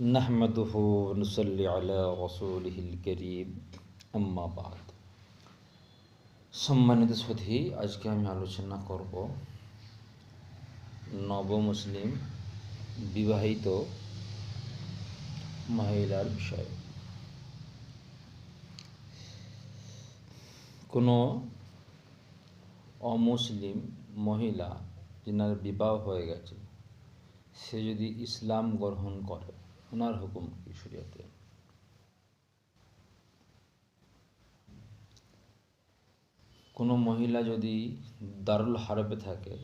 نحمده ونصلي على رسوله الكريم أما بعد সম্মানিত সুধী আজকে আমি আলোচনা করব নবমুসলিম বিবাহিত মহিলার বিষয়ে কোনো অমুসলিম মহিলা যিনার বিবাহ হয়ে গেছে সে যদি ইসলাম গ্রহণ করে ওনার হুকুম কি শরিয়াতে। কোনো মহিলা যদি দারুল হারবে থাকে,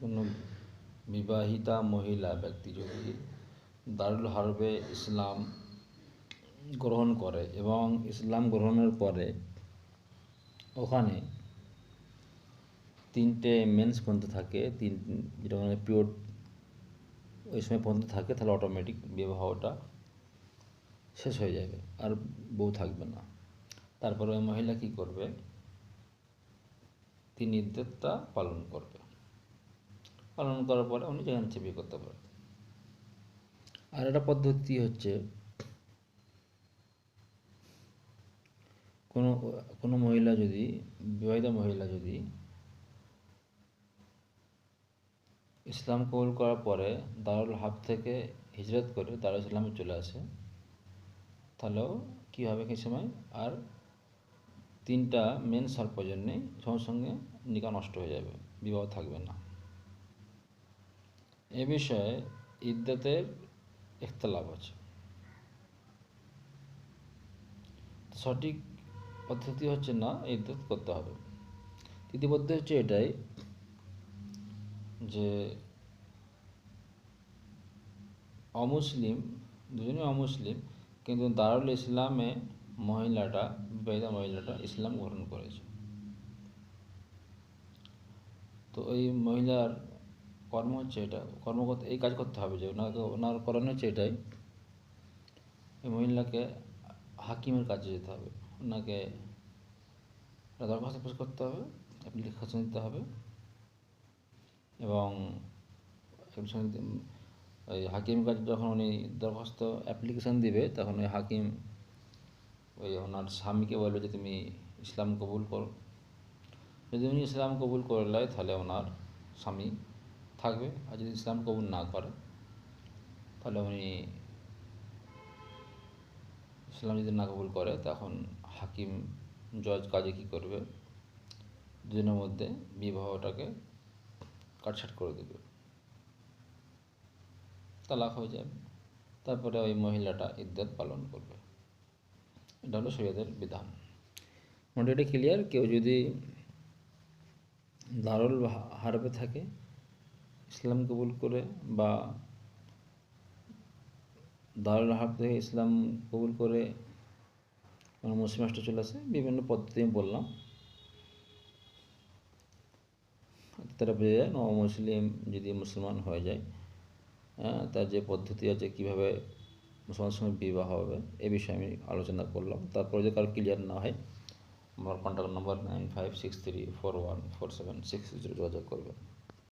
কোনো বিবাহিতা মহিলা ব্যক্তি যদি দারুল হারবে ইসলাম গ্রহণ করে এবং ইসলাম গ্রহণের পরে ওখানে তিনটে মেন্স পর্যন্ত থাকে, তিন যেটা মানে পিওর ওই সময় পর্যন্ত থাকে, তাহলে অটোমেটিক বিবাহটা শেষ হয়ে যাবে, আর বউ থাকবে না। তারপরে ওই মহিলা কী করবে? তিনি ইদ্যতটা পালন করবে। পালন করার পরে উনি যেখানে ইচ্ছে বিয়ে করতে পারবে। আর একটা পদ্ধতি হচ্ছে, কোনো কোনো মহিলা যদি, বিবাহিত মহিলা যদি ইসলাম কবুল করার পরে দারুল হাব থেকে হিজরত করে দারুল ইসলামে চলে আসে। তাহলেও কী হবে সেই সময়? আর তিনটা মেন সার প্রয়োজন নেই, সঙ্গে সঙ্গে নিকা নষ্ট হয়ে যাবে, বিবাহ থাকবে না। এ বিষয়ে ইদ্যতের ইখতলাফ আছে। সঠিক পদ্ধতি হচ্ছে না, ইদ্যত করতে হবে। পদ্ধতি হচ্ছে এটাই যে অমুসলিম, দুজনেই অমুসলিম, কিন্তু দারুল ইসলামে মহিলাটা বিবাহিতা মহিলাটা ইসলাম গ্রহণ করেছে। তো এই মহিলার কর্ম হচ্ছে এটা, কর্ম করতে, এই কাজ করতে হবে যে ওনাকে, ওনার করণ হচ্ছে এটাই, এই মহিলাকে হাকিমের কাছে যেতে হবে। ওনাকে দরখাস্ত পেশ করতে হবে অ্যাপ্লিকেশন দিতে হবে। এবং ওই হাকিম কাছে যখন উনি দরখাস্ত অ্যাপ্লিকেশান দিবে, তখন ওই হাকিম ওই ওনার স্বামীকে বলবে যে তুমি ইসলাম কবুল করো। যদি উনি ইসলাম কবুল করে নেয়, তাহলে ওনার স্বামী থাকবে। আর যদি ইসলাম কবুল না করে, তাহলে উনি ইসলাম যদি না কবুল করে, তখন হাকিম জজ কাজে কী করবে? দুজনের মধ্যে বিবাহটাকে কাটছাট করে দেবে। তালাক হয়ে যাবে। তারপরে ওই মহিলাটা ইদ্যত পালন করবে। এটা হলো শরীয়তের বিধান। মোটামুটি ক্লিয়ার কেউ যদি দারুল হারবে থাকে, ইসলাম কবুল করে বা দারুল হারব থেকে ইসলাম কবুল করে মুসলিম রাষ্ট্র চলে আসে, বিভিন্ন পদ্ধতি বললাম। তারা বোঝা যায় নব মুসলিম যদি মুসলমান হয়ে যায় হ্যাঁ তার যে পদ্ধতি আছে কীভাবে মুসলমান সঙ্গে বিবাহ হবে, এ বিষয়ে আমি আলোচনা করলাম। তারপরে যদি কারও ক্লিয়ার না হয়, আমার contact number nine five six three four one four seven six zero যোগাযোগ করবেন।